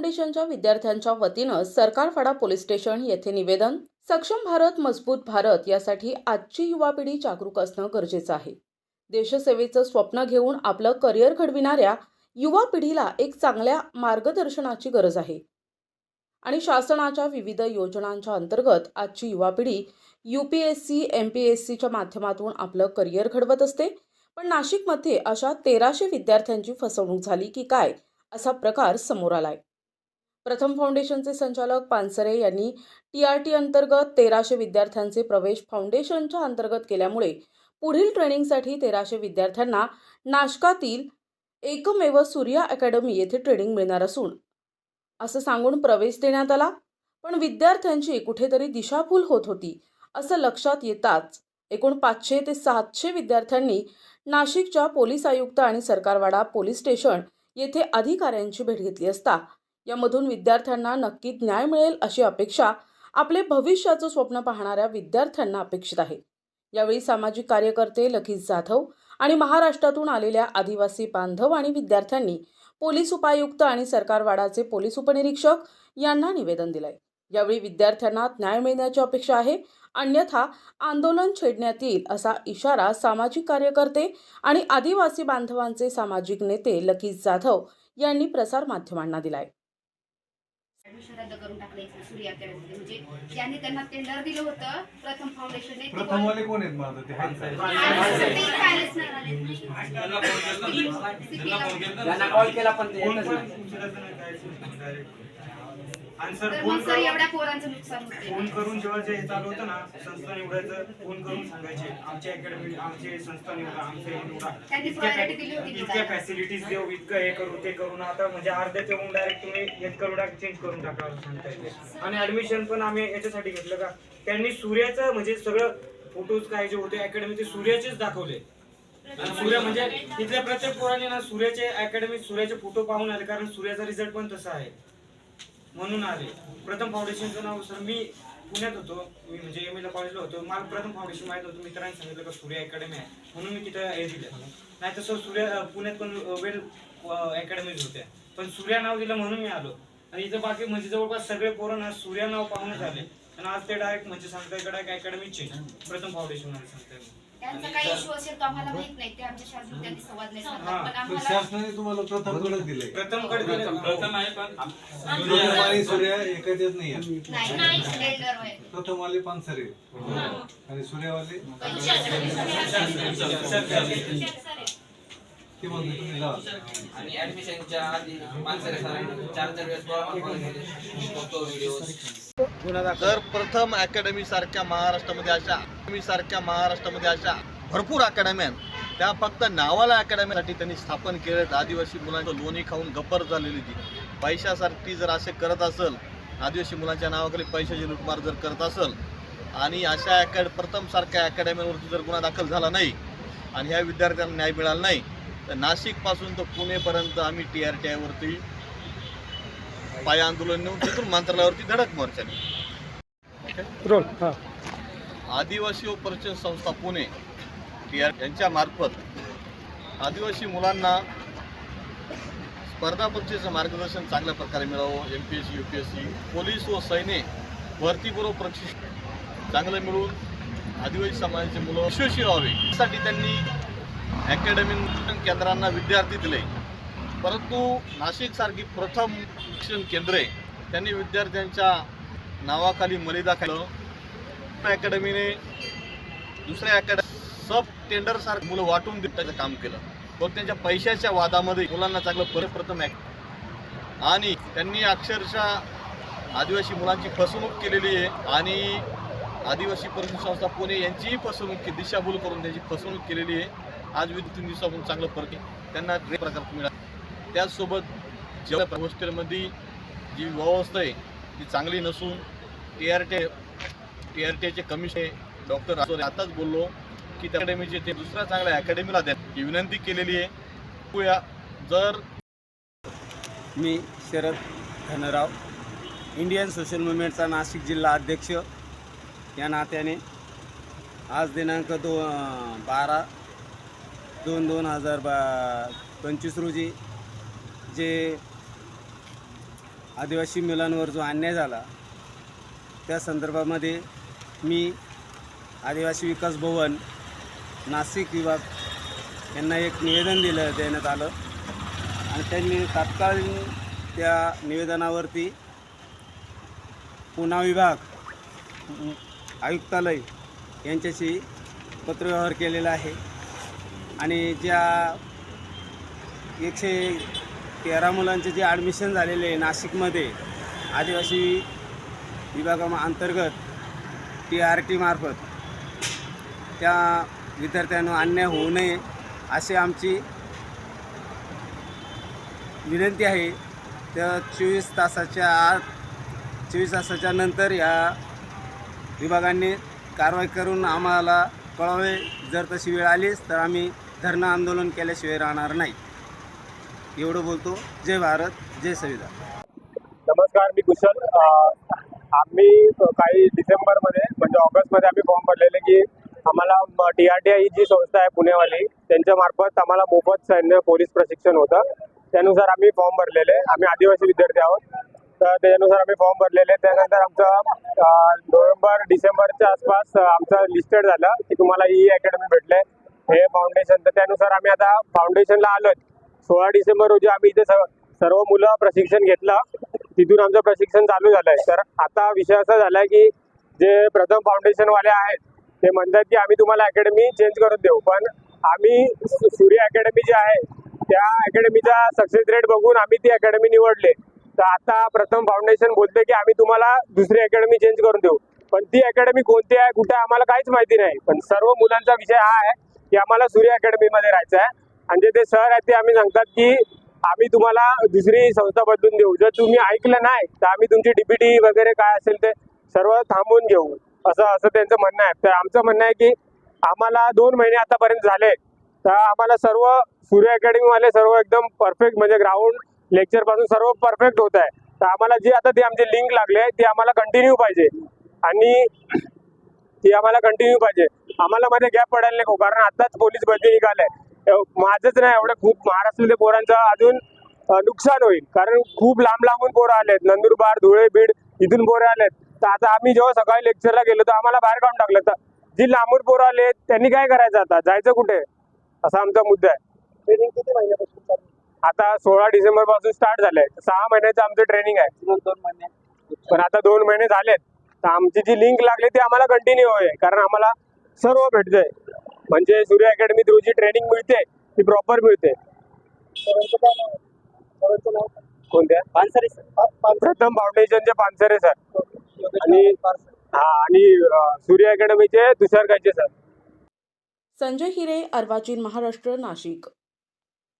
फाउंडेशनच्या विद्यार्थ्यांच्या वतीनं सरकारफाडा पोलीस स्टेशन येथे निवेदन सक्षम भारत मजबूत भारत यासाठी आजची युवा पिढी जागरूक असणं गरजेचं आहे. देशसेवेचं स्वप्न घेऊन आपलं करिअर घडविणाऱ्या युवा पिढीला एक चांगल्या मार्गदर्शनाची गरज आहे. आणि शासनाच्या विविध योजनांच्या अंतर्गत आजची युवा पिढी U P S C M P S सीच्या माध्यमातून आपलं करिअर घडवत असते. पण नाशिकमध्ये अशा तेराशे विद्यार्थ्यांची फसवणूक झाली की काय असा प्रकार समोर आलाय. प्रथम फाउंडेशनचे संचालक पानसरे यांनी टी आर टी अंतर्गत तेराशे विद्यार्थ्यांचे प्रवेश फाउंडेशनच्या अंतर्गत केल्यामुळे पुढील ट्रेनिंगसाठी तेराशे विद्यार्थ्यांना नाशकातील एकमेव सूर्या अकॅडमी येथे ट्रेनिंग मिळणार असून असं सांगून प्रवेश देण्यात आला. पण विद्यार्थ्यांची कुठेतरी दिशाभूल होत होती असं लक्षात येताच एकूण पाचशे ते सातशे विद्यार्थ्यांनी नाशिकच्या पोलीस आयुक्त आणि सरकारवाडा पोलीस स्टेशन येथे अधिकाऱ्यांची भेट घेतली असता यामधून विद्यार्थ्यांना नक्की न्याय मिळेल अशी अपेक्षा आपले भविष्याचं स्वप्न पाहणाऱ्या विद्यार्थ्यांना अपेक्षित आहे. यावेळी सामाजिक कार्यकर्ते लखीज जाधव आणि महाराष्ट्रातून आलेल्या आदिवासी बांधव आणि विद्यार्थ्यांनी पोलीस उपायुक्त आणि सरकारवाडाचे पोलीस उपनिरीक्षक यांना निवेदन दिलंय. यावेळी विद्यार्थ्यांना न्याय मिळण्याची अपेक्षा आहे अन्यथा आंदोलन छेडण्यात येईल असा इशारा सामाजिक कार्यकर्ते आणि आदिवासी बांधवांचे सामाजिक नेते लकीज जाधव यांनी प्रसारमाध्यमांना दिलाय. ऍडमिशन रद्द करून टाकले सूर्य अकॅडमीमध्ये म्हणजे ज्यांनी त्यांना टेंडर दिलं होतं प्रथम फाउंडेशनने ते प्रथम वाले कोण आहेत माझं ते साहेब. नाही कॉल केला पण ते येतच नाही. नाही direct. आणि सर तर फोन मग सर करून एवढ्या पोरांचं नुकसान फोन करून जेव्हा जे चालू होतं ना संस्था निवडायचं फोन करून सांगायचे आमची अकॅडमी आमची संस्था निवडा आमचे हे निवडा. त्यांनी इतक्या priority दिली होती इतक्या निवडायला. फॅसिलिटीज देऊ इतकं हे करू ते करू ना आता म्हणजे अर्ध्याच्या होऊन डायरेक्ट तुम्ही हेच करून टाक चेंज करून टाका असं आणि ऍडमिशन पण आम्ही याच्यासाठी घेतलं का? त्यांनी सूर्याचं म्हणजे सगळं फोटोज काय जे होते अकॅडमी ते सूर्याचेच दाखवले. आणि सूर्य म्हणजे तिथल्या प्रत्येक पोराने ना सूर्याचे अकॅडमी सूर्याचे फोटो पाहून आले कारण सूर्याचा रिझल्ट पण तसा आहे. म्हणून आले. प्रथम फाउंडेशनचं नाव सर मी पुण्यात होतो. मी म्हणजे एम एला कॉलेजला होतो. मला प्रथम फाउंडेशन माहीत होतं. मित्रांनी सांगितलं का सूर्य अकॅडमी आहे. म्हणून मी तिथं हे दिलं. नाही तर सर सूर्य पुण्यात पण वेल अकॅडमीज होत्या. पण सूर्या नाव दिलं म्हणून मी आलो. आणि इथं बाकी म्हणजे जवळपास सगळे पोरं ना सूर्या नाव पाहूनच आले. आणि आज ते डायरेक्ट म्हणजे सांगता कडे अकॅडमीचे प्रथम फाउंडेशन सांगता सांगताय त्यांचा काही इश्यू असेल तो आम्हाला माहीत नाही. ते आमच्या शासन त्यांनी संवाद नाही साधला. पण पण आम्हाला शासनाने तुम्हाला प्रथम कडक दिले प्रथमकडे दिलं प्रथम आहे पण आणि सूर्य एकच येत नाही नाही होय. प्रथम वाले पानसरे आणि सूर्यवाले आणि ऍडमिशनच्या आधी माणसाने सरांनी चार चार वेळेस गोळा व्हिडिओ तर प्रथम अकॅडमी सारख्या महाराष्ट्रामध्ये अशा अकॅडमी सारख्या महाराष्ट्रामध्ये अशा भरपूर अकॅडम्या त्या फक्त नावाला अकॅडमीसाठी त्यांनी स्थापन केलेत. आदिवासी मुलांचं लोणी खाऊन गप्पर झालेली ती पैशासाठी जर असे करत असेल आदिवासी मुलांच्या नावाखाली पैशाची लुटमार जर करत असेल आणि अशा अकॅड प्रथम सारख्या अकॅडमीवरती जर गुन्हा दाखल झाला नाही आणि ह्या विद्यार्थ्यांना न्याय मिळाला नाही तर नाशिकपासून तर पुणेपर्यंत आम्ही टी आर टी आयवरती पाय आंदोलन नेऊन तिथून मंत्रालयावरती धडक मोर्चाने. आदिवासी व संस्था पुणे टी आर यांच्या मार्फत आदिवासी मुलांना स्पर्धा परीक्षेचं मार्गदर्शन चांगल्या प्रकारे मिळावं M P S C U P S C police व सैन्य भरतीपूर्व प्रशिक्षण चांगलं मिळून आदिवासी समाजाचे मुलं यशस्वी व्हावे. यासाठी त्यांनी अकॅडमी केंद्रांना विद्यार्थी दिले. परंतु नाशिकसारखी प्रथम शिक्षण केंद्रे त्यांनी विद्यार्थ्यांच्या नावाखाली मलिदा केलं अकॅडमीने दुसऱ्या अकॅडमी सब टेंडर सारखं मुलं वाटून देण्याचं काम केलं. व त्यांच्या पैशाच्या वादामध्ये मुलांना चांगलं परत प्रथम आणि त्यांनी अक्षरशः आदिवासी मुलांची फसवणूक केलेली आहे. आणि आदिवासी परिषद संस्था पुणे यांचीही फसवणूक दिशाभूल करून त्यांची फसवणूक केलेली आहे. आज विद्युत तीन दिवसापासून चांगलं फरक आहे. त्यांना ड्रे प्रकार मिळाला. त्याचसोबत जेव्हा हॉस्टेलमध्ये जी व्यवस्था आहे ती चांगली नसून T R T T R टीचे कमिशन डॉक्टर राठोड आताच बोललो की त्या अकॅडमीचे ते दुसऱ्या चांगल्या अकॅडमीला द्या. ही विनंती केलेली आहे. बघूया जर मी शरद धनराव इंडियन सोशल मुवमेंटचा नाशिक जिल्हा अध्यक्ष. या नात्याने आज दिनांक दो बारा दोन दोन हजार बा पंचवीस रोजी जे आदिवासी मुलांवर जो अन्याय झाला त्या संदर्भामध्ये मी आदिवासी विकास भवन नाशिक विभाग यांना एक निवेदन दिलं देण्यात आलं. आणि त्यांनी तात्कालीन त्या निवेदनावरती पुणा विभाग आयुक्तालय यांच्याशी पत्रव्यवहार केलेला आहे. आणि ज्या एकशे तेरा मुलांचे जे ॲडमिशन झालेले आहे नाशिकमध्ये आदिवासी विभागाअंतर्गत टी आर टीमार्फत त्या विद्यार्थ्यांना अन्याय होऊ नये अशी आमची विनंती आहे. त्या चोवीस तासाच्या आत चोवीस तासाच्या नंतर या विभागांनी कारवाई करून आम्हाला कळावे. जर तशी वेळ आलीच तर आम्ही धरणं आंदोलन केल्याशिवाय राहणार नाही. एवढं बोलतो. जय भारत जय संविधान. नमस्कार मी कुशल. आम्ही काही डिसेंबरमध्ये म्हणजे ऑगस्टमध्ये आम्ही फॉर्म भरलेले की आम्हाला टी आर टी आय ही जी संस्था आहे पुणेवाली त्यांच्या मार्फत आम्हाला मोफत सैन्य पोलीस प्रशिक्षण होतं. त्यानुसार आम्ही फॉर्म भरलेले. आम्ही आदिवासी विद्यार्थी आहोत. तर त्यानुसार आम्ही फॉर्म भरलेले. त्यानंतर आमचं नोव्हेंबर डिसेंबरच्या आसपास आमचं लिस्टेड झालं की तुम्हाला ही अकॅडमी भेटले. हे फाउंडेशन तर त्यानुसार आम्ही आता फाउंडेशनला आलोय. सोळा डिसेंबर रोजी आम्ही इथे सर्व सर्व मुलं प्रशिक्षण घेतलं. तिथून आमचं प्रशिक्षण चालू झालंय. तर आता विषय असा झालाय की जे प्रथम फाउंडेशनवाले आहेत ते म्हणतात की आम्ही तुम्हाला अकॅडमी चेंज करून देऊ. पण आम्ही सूर्य अकॅडमी जी आहे त्या अकॅडमीचा सक्सेस रेट बघून आम्ही ती अकॅडमी निवडले. तर आता प्रथम फाउंडेशन बोलते की आम्ही तुम्हाला दुसरी अकॅडमी चेंज करून देऊ. पण ती अकॅडमी कोणती आहे कुठे आम्हाला काहीच माहिती नाही. पण सर्व मुलांचा विषय हा आहे की आम्हाला सूर्य अकॅडमीमध्ये राहायचं आहे आणि जे ते सर आहेत ते आम्ही सांगतात की आम्ही तुम्हाला दुसरी संस्था बदलून देऊ. जर तुम्ही ऐकलं नाही तर आम्ही तुमची डीपीटी वगैरे काय असेल ते सर्व थांबवून घेऊ. असं असं त्यांचं म्हणणं आहे. तर आमचं म्हणणं आहे की आम्हाला दोन महिने आतापर्यंत झाले. तर आम्हाला सर्व सूर्य अकॅडमीवाले सर्व एकदम परफेक्ट म्हणजे ग्राउंड लेक्चरपासून सर्व परफेक्ट होत आहे. तर आम्हाला जे आता ते आमचे लिंक लागले ते आम्हाला कंटिन्यू पाहिजे. आणि ती आम्हाला कंटिन्यू पाहिजे. आम्हाला मध्ये गॅप पडायला नको कारण आताच पोलीस निघालंय एव- माझंच नाही एवढं खूप महाराष्ट्रातल्या पोरांचं अजून नुकसान होईल. कारण खूप लांब लांबून पोरं आलेत. नंदुरबार धुळे बीड इथून पोरं आलेत. तर आता आम्ही जेव्हा सकाळी लेक्चरला गेलो तर आम्हाला बाहेर काढून टाकलं. तर जी लांबून पोरं आलेत त्यांनी काय करायचं आता? जायचं कुठे? असा आमचा मुद्दा आहे. ट्रेनिंग किती महिन्यापासून आता सोळा डिसेंबरपासून स्टार्ट झालंय. सहा महिन्याचं आमचं ट्रेनिंग आहे. दोन महिने. पण आता दोन महिने झालेत. तर आमची जी लिंक लागली ती आम्हाला कंटिन्यू आहे. कारण आम्हाला सर्व भेटतंय. म्हणजे सूर्य अकॅडमी थ्रू जी ट्रेनिंग मिळते ती प्रॉपर मिळते. कोणत्या? पानसरे प्रथम फाउंडेशनचे पानसरे सर. आणि हा आणि सूर्य अकॅडमीचे तुषार गायचे सर? संजय हिरे अर्वाचीन महाराष्ट्र नाशिक.